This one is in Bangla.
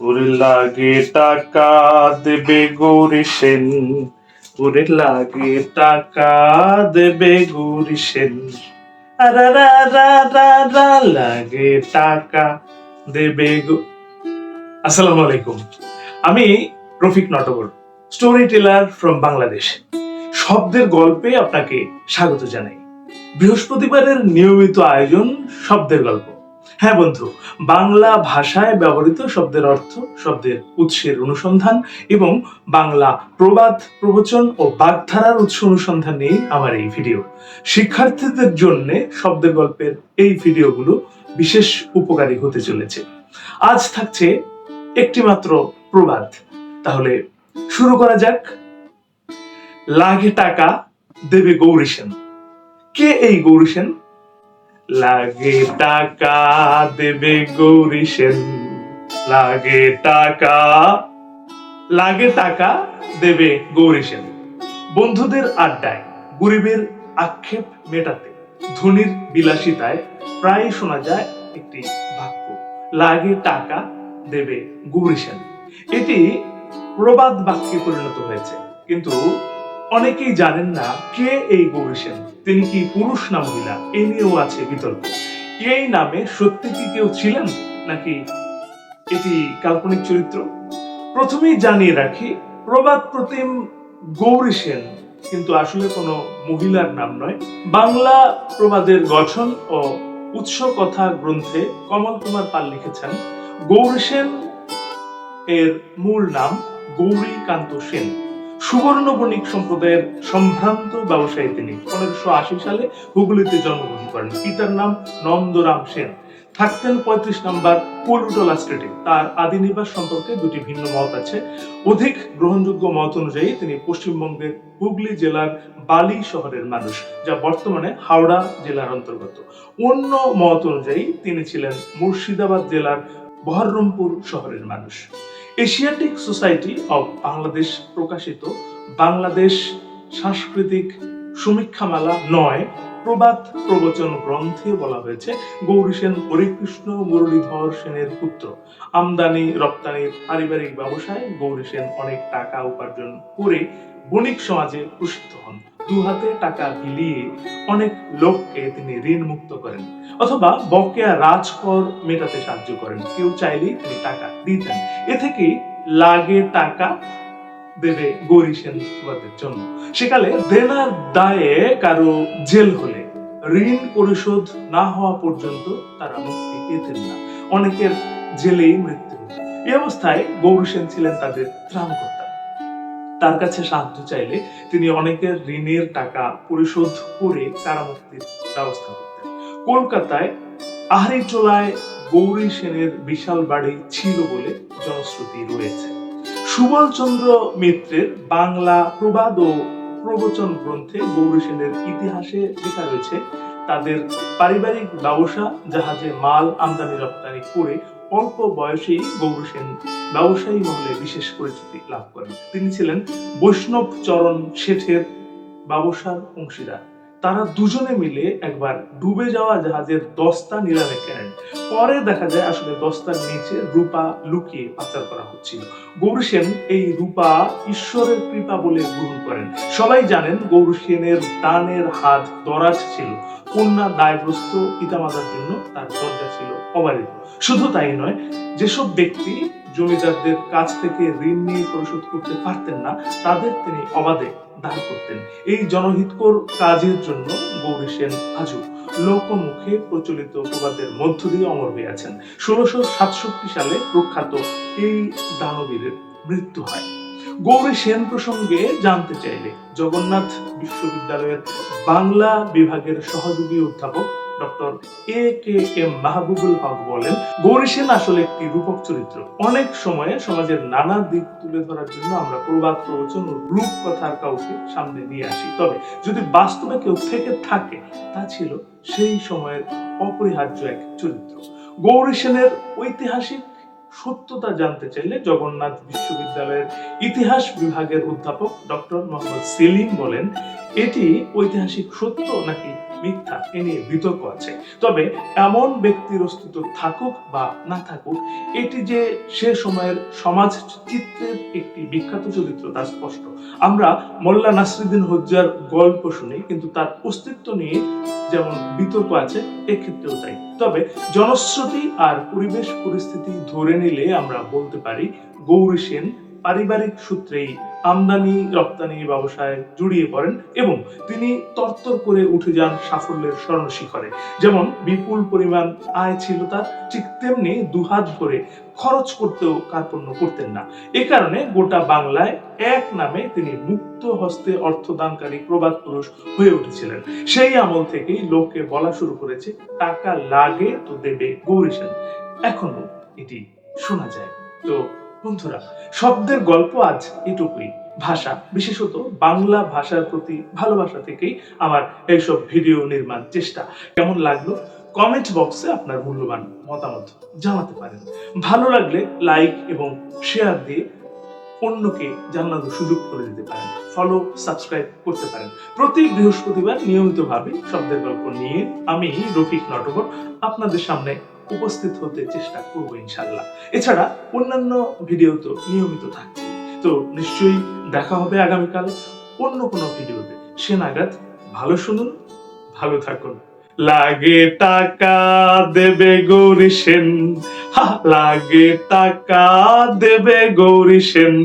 ওরে লাগে টাকা দেবে গৌরী সেন। ওরে লাগে টাকা দেবে গৌরী সেন। লাগে টাকা দেবে আসসালামু আলাইকুম। আমি Rafiq Natwar storyteller from Bangladesh শব্দের গল্পে আপনাকে স্বাগত জানাই। বৃহস্পতিবারের নিয়মিত আয়োজন শব্দের গল্প। হ্যাঁ বন্ধু, বাংলা ভাষায় ব্যবহৃত শব্দের অর্থ শব্দের উৎসের অনুসন্ধান এবং বাংলা প্রবাদ, প্রবচন ও বাগধারার উৎস অনুসন্ধান নিয়ে আমার এই ভিডিও। শিক্ষার্থীদের জন্য শব্দের গল্পের এই ভিডিওগুলো বিশেষ উপকারী হতে চলেছে। আজ থাকছে একটি মাত্র প্রবাদ। তাহলে শুরু করা যাক। লাগে টাকা দেবে গৌরী সেন। কে এই গৌরী সেন? লাগে টাকা, দেবে গৌরী সেন। লাগে টাকা লাগে টাকা, দেবে গৌরী সেন। বন্ধুদের আড্ডায়, গরিবের আক্ষেপ মেটাতে, ধনির বিলাসিতায় প্রায় শোনা যায় একটি বাক্য, লাগে টাকা, দেবে গৌরী সেন। এটি প্রবাদ বাক্যে পরিণত হয়েছে, কিন্তু অনেকেই জানেন না কে এই গৌরী সেন তিনি কি পুরুষ না মহিলা? এ নিয়েও আছে বিতর্ক। এই নামে সত্যি কি কেউ ছিলেন? নাকি এটি কাল্পনিক চরিত্র? প্রথমেই জানিয়ে রাখি প্রবাদ প্রতিম গৌরী সেন কিন্তু আসলে কোনো মহিলার নাম নয়। বাংলা প্রবাদের গঠন ও উৎস কথা গ্রন্থে কমল কুমার পাল লিখেছেন গৌরী সেন এর মূল নাম গৌরী কান্ত সেন। সুবর্ণ বণিক সম্প্রদায়ের সম্ভ্রান্ত ব্যবসায়ী তিনি। পনেরোশো আশি সালে হুগলিতে জন্মগ্রহণ করেন। পিতার নাম নন্দরাম সেন। থাকতেন পঁয়ত্রিশ নম্বর পলুটলা স্ট্রিটে। তার আদি নিবাস সম্পর্কে দুটি ভিন্ন মত আছে। অধিক গ্রহণযোগ্য মত অনুযায়ী তিনি পশ্চিমবঙ্গের হুগলি জেলার বালি শহরের মানুষ, যা বর্তমানে হাওড়া জেলার অন্তর্গত। অন্য মত অনুযায়ী তিনি ছিলেন মুর্শিদাবাদ জেলার বহরমপুর শহরের মানুষ। এশিয়াটিক সোসাইটি অব বাংলাদেশ প্রকাশিত বাংলাদেশ সাংস্কৃতিক সমীক্ষামালা নয়, প্রবাদ প্রবচন গ্রন্থে বলা হয়েছে গৌরী সেন, হরিকৃষ্ণ, মুরলীধর সেনের পুত্র। আমদানি রপ্তানির পারিবারিক ব্যবসায় গৌরী সেন অনেক টাকা উপার্জন করে বণিক সমাজে প্রসিদ্ধ হন। দু হাতে টাকা বিলিয়ে অনেক লোককে তিনি ঋণ মুক্ত করেন অথবা বকেয়া রাজকর মেটাতে সাহায্য করেন। কেউ চাইলেই তিনি টাকা দিতেন। এ থেকেই লাগে টাকা দেবে গৌরী সেন জন্য। সেকালে দেনার দায়ে কারও জেল হলে ঋণ পরিশোধ না হওয়া পর্যন্ত তারা মুক্তি পেতেন না। অনেকের জেলেই মৃত্যু। এই অবস্থায় গৌরী সেন ছিলেন তাদের ত্রাণকর্তা। তার কাছে সাহায্য চাইলে তিনি অনেকের ঋণের টাকা পরিশোধ করে কারামুক্তির ব্যবস্থা করতেন। কলকাতায় আহরিটোলায় গৌরী সেনের বিশাল বাড়ি ছিল বলে জনশ্রুতি রয়েছে। সুবল চন্দ্র মিত্রের বাংলা প্রবাদ ও প্রবচন গ্রন্থে গৌরী সেনের ইতিহাসে লেখা রয়েছে, তাদের পারিবারিক ব্যবসা, জাহাজে মাল আমদানি রপ্তানি করে অল্প বয়সেই গৌরসেন ব্যবসায়ী মহলে বিশেষ পরিচিতি লাভ করেন। তিনি ছিলেন বৈষ্ণব চরণ শেঠের ব্যবসার অংশীদার। তারা দুজনে মিলে একবার ডুবে যাওয়া জাহাজের দস্তা নিলামে কেনেন পরে দেখা যায় আসলে দস্তার নিচে রূপা লুকিয়ে পাচার করা হচ্ছিল। গৌরী সেন এই রূপা ঈশ্বরের কৃপা বলে গ্রহণ করেন। সবাই জানেন গৌরী সেনের দানের হাত দরাজ ছিল। কন্যা দায়গ্রস্ত পিতামাতার জন্য তার দরজা ছিল অবারিত। শুধু তাই নয়, যেসব ব্যক্তি জমিদারদের কাছ থেকে ঋণ নিয়ে পরিশোধ করতে পারতেন না, তাদের তিনি অবাধে দান করতেন। এই জনহিতকর কাজের জন্য গৌরী সেন আজও লোকমুখে প্রচলিত প্রবাদের মধ্য দিয়ে অমর হয়ে আছেন। ষোলোশো সাতষট্টি সালে প্রখ্যাত এই দানবীরের মৃত্যু হয়। গৌরী সেন প্রসঙ্গে জানতে চাইলে জগন্নাথ বিশ্ববিদ্যালয়ের বাংলা বিভাগের সহযোগী অধ্যাপক doctor A K M Mahbubul Haque বলেন, গৌরী সেন আসলে একটি রূপক চরিত্র। অনেক সময়ে সমাজের নানা দিক তুলে ধরার জন্য আমরা প্রবাদ প্রবচন ও রূপ কথার কাউকে সামনে নিয়ে আসি। তবে যদি বাস্তবে কেউ থেকে থাকে, তা ছিল সেই সময়ের অপরিহার্য এক চরিত্র। গৌরী সেনের ঐতিহাসিক সত্যতা জানতে চাইলে জগন্নাথ বিশ্ববিদ্যালয়ের ইতিহাস বিভাগের অধ্যাপক ডক্টর মোহাম্মদ সেলিম বলেন, এটি ঐতিহাসিক সত্য নাকি মিথ্যা? এ নিয়ে বিতর্ক আছে। তবে এমন ব্যক্তির অস্তিত্ব থাকুক বা না থাকুক, এটি যে সে সময়ের সমাজ চিত্রের একটি বিখ্যাত চরিত্র, তা স্পষ্ট। আমরা মোল্লা নাসরুদ্দিন হজ্জার গল্প শুনি, কিন্তু তার অস্তিত্ব নিয়ে যেমন বিতর্ক আছে, এক্ষেত্রেও তাই। তবে জনশ্রুতি আর পরিবেশ পরিস্থিতি ধরে নিলে আমরা বলতে পারি গৌরী সেন পারিবারিক সূত্রেই আমদানি, রপ্তানি ব্যবসায় জড়িয়ে পড়েন এবং তিনি তরতর করে উঠে যান সাফল্যের স্বর্ণ শিখরে যেমন বিপুল পরিমাণ আয় ছিল তার, ঠিক তেমনি দুহাত ভরে খরচ করতেও কার্পণ্য করতেন না। এ কারণে গোটা বাংলায় এক নামে তিনি মুক্ত হস্তে অর্থদানকারী প্রবাদ পুরুষ হয়ে উঠেছিলেন। সেই আমল থেকেই লোকে বলা শুরু করেছে, টাকা লাগে তো দেবে গৌরী সেন। এখনও এটি শোনা যায়। তো বন্ধুরা, শব্দের গল্প আজ এটুকুই। ভাষা, বিশেষত বাংলা ভাষার প্রতি ভালোবাসা থেকেই আমার এইসব ভিডিও নির্মাণ চেষ্টা। কেমন লাগল? কমেন্ট বক্সে আপনার মূল্যবান মতামত জানাতে পারেন। ভালো লাগলে লাইক এবং শেয়ার দিয়ে অন্যকে জানানোর সুযোগ করে দিতে পারেন। ফলো সাবস্ক্রাইব করতে পারেন। প্রতি বৃহস্পতিবার নিয়মিতভাবে শব্দের গল্প নিয়ে আমি রফিক নটবর আপনাদের সামনে উপস্থিত হতে চেষ্টা করব ইনশাল্লাহ। এছাড়া অন্যান্য ভিডিও তো নিয়মিত থাকছে। তো নিশ্চয়ই দেখা হবে আগামীকাল অন্য কোনো ভিডিওতে সে নাগাদ ভালো শুনুন, ভালো থাকুন। লাগে টাকা দেবে গৌরী সেন। লাগে টাকা দেবে গৌরী সেন।